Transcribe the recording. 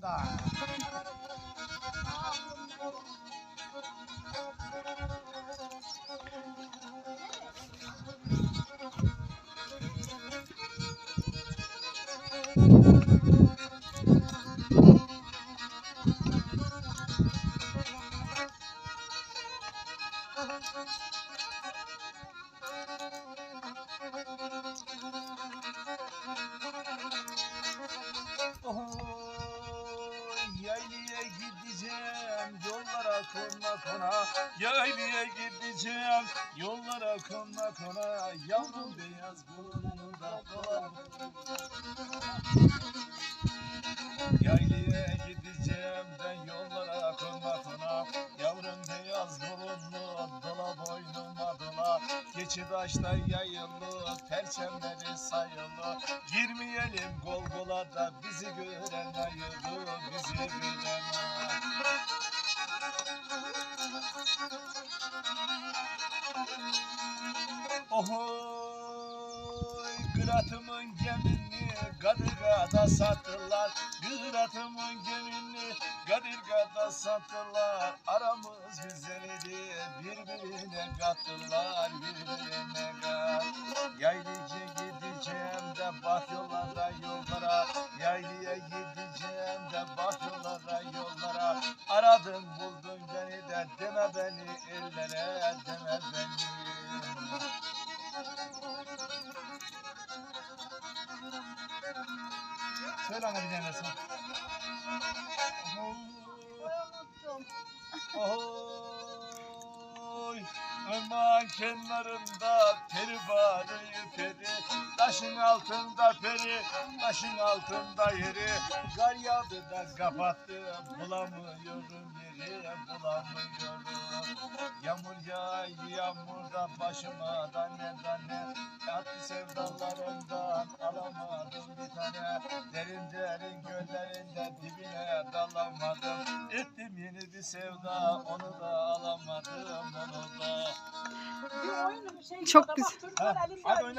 Da. Oy, gideceğim yollara kona kona Yaylaya gideceğim yollara kona kona Yavrum beyaz burnunda dolan Yaylaya gideceğim ben yollara kona kona Yavrum beyaz boynuma dola Geçi taşta yayılı perçemleri sayılı Girmeyelim gol gola da bizi gören ayılı bizi gören Ohoy Gıratımın gemini Kadırga'da sattılar. Gıratımın gemini Kadırga'da sattılar Aramız güzeldi Birbirine kattılar Birbirine kat. Yaylıcı gideceğim de bak yollara yollara. Yaylıya gideceğim de bak yollara yollara. Aradın buldun beni de deme beni ellere deme beni. Söyle ana bir. Unuttum. Oy, ırmağın kenarında peri bağırıyor peri. Taşın altında peri, taşın altında yeri. Kar yağdı da kapattı, bulamıyorum yeri, bulamıyorum. Yağmur yağıyor yağmurda başıma tane tane Tatlı sevdalarımdan alamadım bir tane. Derin derin dibine dalamadım Ettim yeni bir sevda onu da alamadım onu da. Şey Çok güzel. Ha, elinde hadi oyna